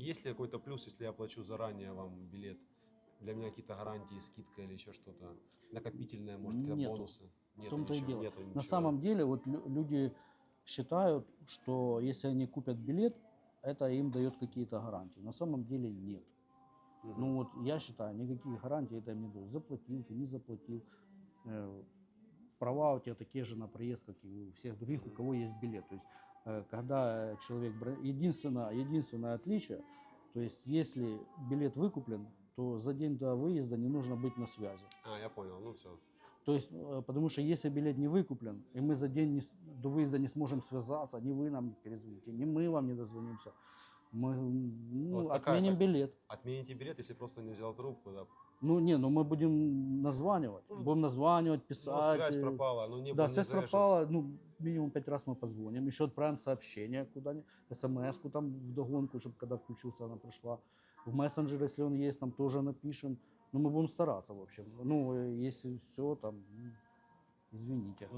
Есть ли какой-то плюс, если я плачу заранее вам билет? Для меня какие-то гарантии, скидка или еще что-то? Накопительное, может, какие-то Нету. бонусы? В том-то и дело. нету На ничего. самом деле, вот лю- люди считают, что если они купят билет, это им дает какие-то гарантии. На самом деле нет. Ну вот я считаю, никаких гарантий это им не дают. Заплатил ты, не заплатил. Э, Права у тебя такие же на проезд, как и у всех других, у кого есть билет. То есть, когда человек... Единственное, единственное отличие, то есть, если билет выкуплен, то за день до выезда не нужно быть на связи. А, я понял, ну все. То есть, э, потому что если билет не выкуплен, и мы за день не до выезда не сможем связаться, ни вы нам не перезвоните, ни мы вам не дозвонимся, мы ну, Вот какая отменим так- билет. Отмените билет, если просто не взял трубку, да. Ну не, ну мы будем названивать, Ну, будем названивать, Ну, писать. связь э, пропала, ну не Да, не связь заряжен. пропала, ну минимум пять раз мы позвоним, еще отправим сообщение куда-нибудь, смс-ку там в догонку, чтобы когда включился, она пришла. В мессенджер, если он есть, там тоже напишем. Ну мы будем стараться, в общем. Ну, э, если все, там, извините.